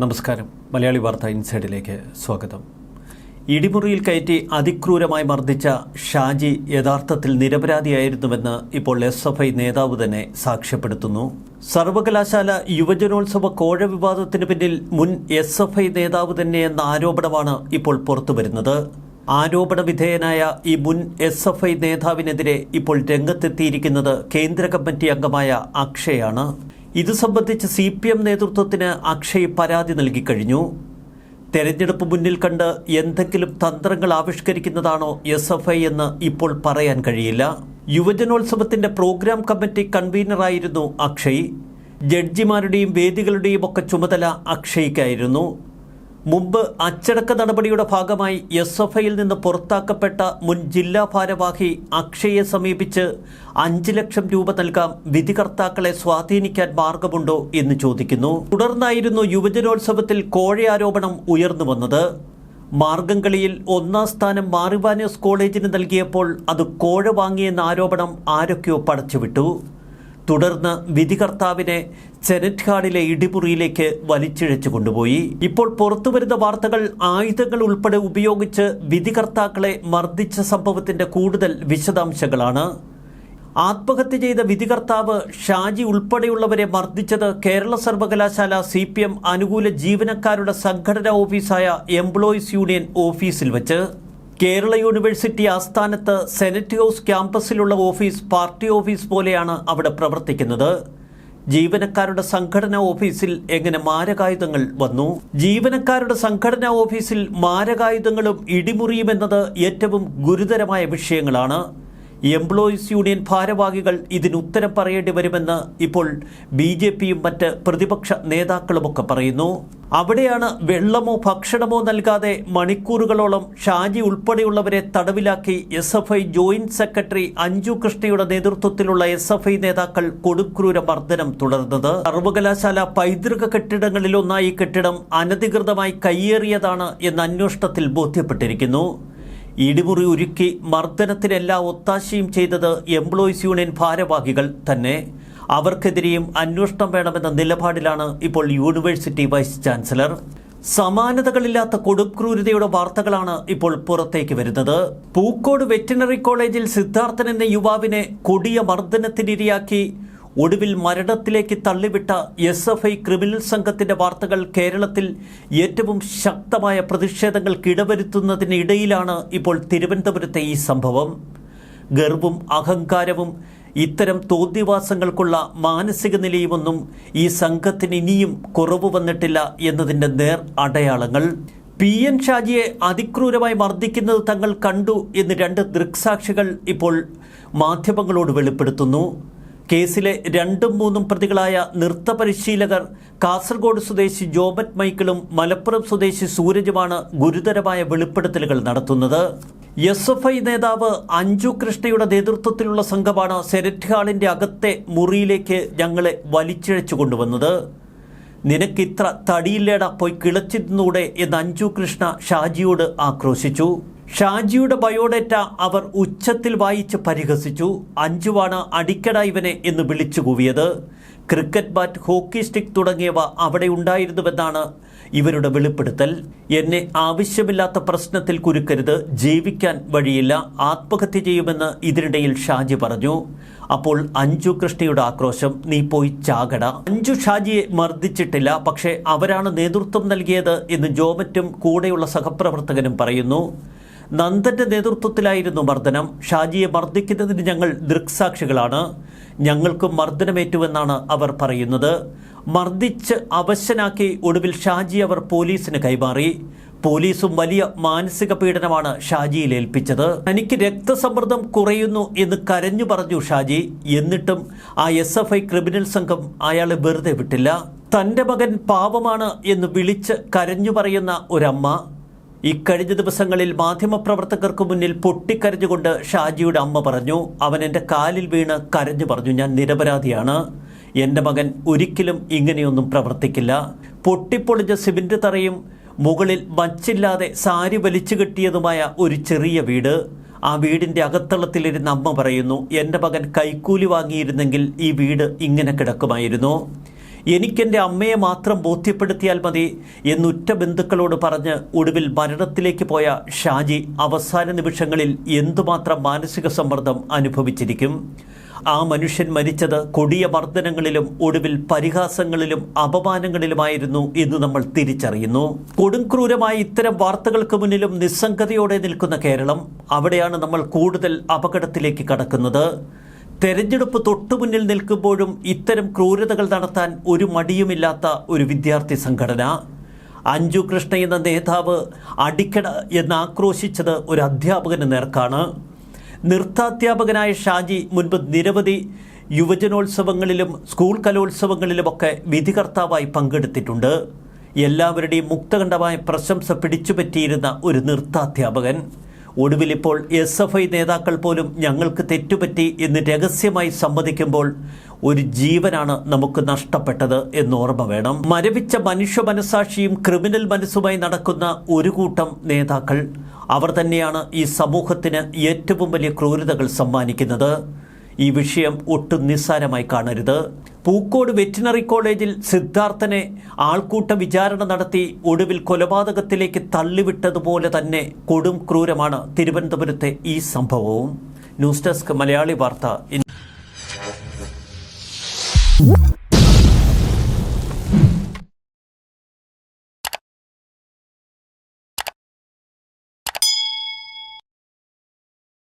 നമസ്കാരം. മലയാളി വാർത്ത ഇൻസൈഡിലേക്ക് സ്വാഗതം. ഇടിമുറിയിൽ കയറ്റി അതിക്രൂരമായി മർദ്ദിച്ച ഷാജി യഥാർത്ഥത്തിൽ നിരപരാധിയായിരുന്നുവെന്ന് ഇപ്പോൾ എസ് എഫ് ഐ നേതാവ് തന്നെ സാക്ഷ്യപ്പെടുത്തുന്നു. സർവകലാശാല യുവജനോത്സവ കോഴ വിവാദത്തിന് പിന്നിൽ മുൻ എസ് എഫ് ഐ നേതാവ് തന്നെയെന്ന ആരോപണമാണ് ഇപ്പോൾ പുറത്തുവരുന്നത്. ആരോപണ വിധേയനായ ഈ മുൻ എസ് എഫ് ഐ നേതാവിനെതിരെ ഇപ്പോൾ രംഗത്തെത്തിയിരിക്കുന്നത് കേന്ദ്ര കമ്മിറ്റി അംഗമായ അക്ഷയാണ്. ഇത് സംബന്ധിച്ച് സി പി എം നേതൃത്വത്തിന് അക്ഷയ് പരാതി നൽകിക്കഴിഞ്ഞു തെരഞ്ഞെടുപ്പ് മുന്നിൽ കണ്ട് എന്തെങ്കിലും തന്ത്രങ്ങൾ ആവിഷ്കരിക്കുന്നതാണോ എസ് എഫ് ഐ എന്ന് ഇപ്പോൾ പറയാൻ കഴിയില്ല. യുവജനോത്സവത്തിന്റെ പ്രോഗ്രാം കമ്മിറ്റി കൺവീനറായിരുന്നു അക്ഷയ്. ജഡ്ജിമാരുടെയും വേദികളുടെയും ഒക്കെ ചുമതല അക്ഷയ്ക്കായിരുന്നു. മുമ്പ് അച്ചടക്ക നടപടിയുടെ ഭാഗമായി എസ് എഫ് ഐയിൽ നിന്ന് പുറത്താക്കപ്പെട്ട മുൻ ജില്ലാ ഭാരവാഹി അക്ഷയെ സമീപിച്ച് അഞ്ച് ലക്ഷം രൂപ നൽകാം. വിധികർത്താക്കളെ സ്വാധീനിക്കാൻ മാർഗമുണ്ടോ എന്ന് ചോദിക്കുന്നു. തുടർന്നായിരുന്നു യുവജനോത്സവത്തിൽ കോഴയാരോപണം ഉയർന്നു വന്നത്. മാർഗംകളിയിൽ ഒന്നാം സ്ഥാനം മാറിവാനോസ് കോളേജിന് നൽകിയപ്പോൾ അത് കോഴ വാങ്ങിയെന്ന ആരോപണം ആരൊക്കെയോ പടച്ചുവിട്ടു. തുടർന്ന് വിധികർത്താവിനെ സെനറ്റ് ഹാളിലെ ഇടിമുറിയിലേക്ക് വലിച്ചിഴച്ചു കൊണ്ടുപോയി. ഇപ്പോൾ പുറത്തുവരുന്ന വാർത്തകൾ ആയുധങ്ങൾ ഉൾപ്പെടെ ഉപയോഗിച്ച് വിധികർത്താക്കളെ മർദ്ദിച്ച സംഭവത്തിന്റെ കൂടുതൽ വിശദാംശങ്ങളാണ്. ആത്മഹത്യ ചെയ്ത വിധികർത്താവ് ഷാജി ഉൾപ്പെടെയുള്ളവരെ മർദ്ദിച്ചത് കേരള സർവകലാശാല സി പി എം അനുകൂല ജീവനക്കാരുടെ സംഘടനാ ഓഫീസായ എംപ്ലോയീസ് യൂണിയൻ ഓഫീസിൽ വച്ച്. കേരള യൂണിവേഴ്സിറ്റി ആസ്ഥാനത്ത് സെനറ്റ് ഹൗസ് ക്യാമ്പസിലുള്ള ഓഫീസ് പാർട്ടി ഓഫീസ് പോലെയാണ് അവിടെ പ്രവർത്തിക്കുന്നത്. ജീവനക്കാരുടെ സംഘടനാ ഓഫീസിൽ എങ്ങനെ മാരകായുധങ്ങൾ വന്നു? ജീവനക്കാരുടെ സംഘടനാ ഓഫീസിൽ മാരകായുധങ്ങളും ഇടിമുറിയുമെന്നത് ഏറ്റവും ഗുരുതരമായ വിഷയങ്ങളാണ്. എംപ്ലോയീസ് യൂണിയൻ ഭാരവാഹികൾ ഇതിന് ഉത്തരം പറയേണ്ടി വരുമെന്ന് ഇപ്പോൾ ബി ജെ പിയും മറ്റ് പ്രതിപക്ഷ നേതാക്കളുമൊക്കെ പറയുന്നു. അവിടെയാണ് വെള്ളമോ ഭക്ഷണമോ നൽകാതെ മണിക്കൂറുകളോളം ഷാജി ഉൾപ്പെടെയുള്ളവരെ തടവിലാക്കി S F I joint secretary Anju കൃഷ്ണയുടെ നേതൃത്വത്തിലുള്ള എസ് എഫ് ഐ നേതാക്കൾ കൊടുക്രൂര മർദ്ദനം തുടർന്നത്. സർവകലാശാല പൈതൃക കെട്ടിടങ്ങളിലൊന്നായി കെട്ടിടം അനധികൃതമായി കയ്യേറിയതാണ് എന്ന് അന്വേഷണത്തിൽ ബോധ്യപ്പെട്ടിരിക്കുന്നു. ഇടിമുറി ഒരുക്കി മർദ്ദനത്തിനെല്ലാം ഒത്താശയും ചെയ്തത് എംപ്ലോയീസ് യൂണിയൻ ഭാരവാഹികൾ തന്നെ. അവർക്കെതിരെയും അന്വേഷണം വേണമെന്ന നിലപാടിലാണ് ഇപ്പോൾ യൂണിവേഴ്സിറ്റി വൈസ് ചാൻസലർ സമാനതകളില്ലാത്ത കൊടുക്രൂരതയുടെ വാർത്തകളാണ് ഇപ്പോൾ പുറത്തേക്ക് വരുന്നത്. പൂക്കോട് വെറ്റിനറി കോളേജിൽ സിദ്ധാർത്ഥൻ എന്ന യുവാവിനെ കൊടിയ മർദ്ദനത്തിനിരയാക്കി ഒടുവിൽ മരണത്തിലേക്ക് തള്ളിവിട്ട എസ് എഫ് ഐ ക്രിമിനൽ സംഘത്തിന്റെ വാർത്തകൾ കേരളത്തിൽ ഏറ്റവും ശക്തമായ പ്രതിഷേധങ്ങൾക്ക് ഇടവരുത്തുന്നതിനിടയിലാണ് ഇപ്പോൾ തിരുവനന്തപുരത്തെ ഈ സംഭവം. ഗർവും അഹങ്കാരവും ഇത്തരം തോന്നിവാസങ്ങൾക്കുള്ള മാനസിക നിലയുമൊന്നും ഈ സംഘത്തിന് ഇനിയും കുറവ് വന്നിട്ടില്ല എന്നതിന്റെ നേർ അടയാളങ്ങൾ. പി എൻ ഷാജിയെ അതിക്രൂരമായി മർദ്ദിക്കുന്നത് തങ്ങൾ കണ്ടു എന്ന് രണ്ട് ദൃക്സാക്ഷികൾ ഇപ്പോൾ മാധ്യമങ്ങളോട് വെളിപ്പെടുത്തുന്നു. കേസിലെ രണ്ടും മൂന്നും പ്രതികളായ നൃത്ത പരിശീലകർ കാസർഗോഡ് സ്വദേശി ജോബറ്റ് മൈക്കിളും മലപ്പുറം സ്വദേശി സൂരജുമാണ് ഗുരുതരമായ വെളിപ്പെടുത്തലുകൾ നടത്തുന്നത്. എസ് എഫ് ഐ നേതാവ് അഞ്ജു കൃഷ്ണയുടെ നേതൃത്വത്തിലുള്ള സംഘമാണ് സെനറ്റ് ഹാളിന്റെ അകത്തെ മുറിയിലേക്ക് ഞങ്ങളെ വലിച്ചിഴച്ചു കൊണ്ടുവന്നത്. നിനക്കിത്ര തടിയില്ലേടാ പോയി കിളച്ചിരുന്നൂടെ എന്ന് അഞ്ജു കൃഷ്ണ ഷാജിയോട് ആക്രോശിച്ചു. ഷാജിയുടെ ബയോഡേറ്റ അവർ ഉച്ചത്തിൽ വായിച്ച് പരിഹസിച്ചു. അഞ്ചുവാണ് അടിക്കട ഇവനെ എന്ന് വിളിച്ചു കൂവിയത്. ക്രിക്കറ്റ് ബാറ്റ് ഹോക്കി സ്റ്റിക്ക് തുടങ്ങിയവ അവിടെ ഉണ്ടായിരുന്നുവെന്നാണ് ഇവരുടെ വെളിപ്പെടുത്തൽ. എന്നെ ആവശ്യമില്ലാത്ത പ്രശ്നത്തിൽ കുരുക്കരുത് ജീവിക്കാൻ വഴിയില്ല ആത്മഹത്യ ചെയ്യുമെന്ന് ഇതിനിടയിൽ ഷാജി പറഞ്ഞു. അപ്പോൾ അഞ്ജു കൃഷ്ണയുടെ ആക്രോശം നീ പോയി ചാകട. അഞ്ജു ഷാജിയെ മർദ്ദിച്ചിട്ടില്ല പക്ഷേ അവരാണ് നേതൃത്വം നൽകിയത് എന്ന് ജോമറ്റും കൂടെയുള്ള സഹപ്രവർത്തകനും പറയുന്നു. നന്ദന്റെ നേതൃത്വത്തിലായിരുന്നു മർദ്ദനം. ഷാജിയെ മർദ്ദിക്കുന്നതിന് ഞങ്ങൾ ദൃക്സാക്ഷികളാണ്. ഞങ്ങൾക്കും മർദ്ദനമേറ്റുവെന്നാണ് അവർ പറയുന്നത്. മർദ്ദിച്ച് അവശനാക്കി ഒടുവിൽ ഷാജി അവർ പോലീസിന് കൈമാറി. പോലീസും വലിയ മാനസിക പീഡനമാണ് ഷാജിയിൽ ഏൽപ്പിച്ചത്. തനിക്ക് രക്തസമ്മർദ്ദം കുറയുന്നു എന്ന് കരഞ്ഞു പറഞ്ഞു ഷാജി. എന്നിട്ടും ആ എസ് എഫ് ഐ ക്രിമിനൽ സംഘം അയാളെ വെറുതെ വിട്ടില്ല. തന്റെ മകൻ പാവമാണ് എന്ന് വിളിച്ച് കരഞ്ഞു പറയുന്ന ഒരമ്മ. ഇക്കഴിഞ്ഞ ദിവസങ്ങളിൽ മാധ്യമപ്രവർത്തകർക്ക് മുന്നിൽ പൊട്ടിക്കരഞ്ഞുകൊണ്ട് ഷാജിയുടെ അമ്മ പറഞ്ഞു അവൻ എന്റെ കാലിൽ വീണ് കരഞ്ഞു പറഞ്ഞു. ഞാൻ നിരപരാധിയാണ്. എന്റെ മകൻ ഒരിക്കലും ഇങ്ങനെയൊന്നും പ്രവർത്തിക്കില്ല. പൊട്ടിപ്പൊളിഞ്ഞ സിമന്റ് തറയും മുകളിൽ മച്ചില്ലാതെ സാരി വലിച്ചു കെട്ടിയതുമായ ഒരു ചെറിയ വീട്. ആ വീടിന്റെ അകത്തളത്തിലിരുന്ന അമ്മ പറയുന്നു എന്റെ മകൻ കൈക്കൂലി വാങ്ങിയിരുന്നെങ്കിൽ ഈ വീട് ഇങ്ങനെ കിടക്കുമായിരുന്നു. എനിക്കെന്റെ അമ്മയെ മാത്രം ബോധ്യപ്പെടുത്തിയാൽ മതി എന്നുറ്റ ബന്ധുക്കളോട് പറഞ്ഞ് ഒടുവിൽ മരണത്തിലേക്ക് പോയ ഷാജി അവസാന നിമിഷങ്ങളിൽ എന്തുമാത്രം മാനസിക സമ്മർദ്ദം അനുഭവിച്ചിരിക്കും? ആ മനുഷ്യൻ മരിച്ചത് കൊടിയ മർദ്ദനങ്ങളിലും ഒടുവിൽ പരിഹാസങ്ങളിലും അപമാനങ്ങളിലുമായിരുന്നു എന്ന് നമ്മൾ തിരിച്ചറിയുന്നു. കൊടുംക്രൂരമായ ഇത്തരം വാർത്തകൾക്ക് മുന്നിലും നിസ്സംഗതയോടെ നിൽക്കുന്ന കേരളം അവിടെയാണ് നമ്മൾ കൂടുതൽ അപകടത്തിലേക്ക് കടക്കുന്നത്. തെരഞ്ഞെടുപ്പ് തൊട്ടുമുന്നിൽ നിൽക്കുമ്പോഴും ഇത്തരം ക്രൂരതകൾ നടത്താൻ ഒരു മടിയുമില്ലാത്ത ഒരു വിദ്യാർത്ഥി സംഘടന. അഞ്ജു കൃഷ്ണ എന്ന നേതാവ് അടിക്കട എന്ന് ആക്രോശിച്ചത് ഒരു അധ്യാപകന് നേർക്കാണ്. നൃത്താധ്യാപകനായ ഷാജി മുൻപ് നിരവധി യുവജനോത്സവങ്ങളിലും സ്കൂൾ കലോത്സവങ്ങളിലുമൊക്കെ വിധികർത്താവായി പങ്കെടുത്തിട്ടുണ്ട്. എല്ലാവരുടെയും മുക്തകണ്ഠമായ പ്രശംസ പിടിച്ചുപറ്റിയിരുന്ന ഒരു നൃത്താധ്യാപകൻ. ഒടുവിൽ ഇപ്പോൾ എസ് എഫ് ഐ നേതാക്കൾ പോലും ഞങ്ങൾക്ക് തെറ്റുപറ്റി എന്ന് രഹസ്യമായി സമ്മതിക്കുമ്പോൾ ഒരു ജീവനാണ് നമുക്ക് നഷ്ടപ്പെട്ടത് എന്ന് ഓർമ്മ വേണം. മരവിച്ച മനുഷ്യ മനസാക്ഷിയും ക്രിമിനൽ മനസ്സുമായി നടക്കുന്ന ഒരു കൂട്ടം നേതാക്കൾ. അവർ തന്നെയാണ് ഈ സമൂഹത്തിന് ഏറ്റവും വലിയ ക്രൂരതകൾ സമ്മാനിക്കുന്നത്. ഈ വിഷയം ഒട്ടും നിസ്സാരമായി കാണരുത്. പൂക്കോട് വെറ്റിനറി കോളേജിൽ സിദ്ധാർത്ഥനെ ആൾക്കൂട്ട വിചാരണ നടത്തി ഒടുവിൽ കൊലപാതകത്തിലേക്ക് തള്ളിവിട്ടതുപോലെ തന്നെ കൊടും ക്രൂരമാണ് തിരുവനന്തപുരത്തെ ഈ സംഭവവും. ന്യൂസ് ഡെസ്ക് മലയാളി വാർത്ത.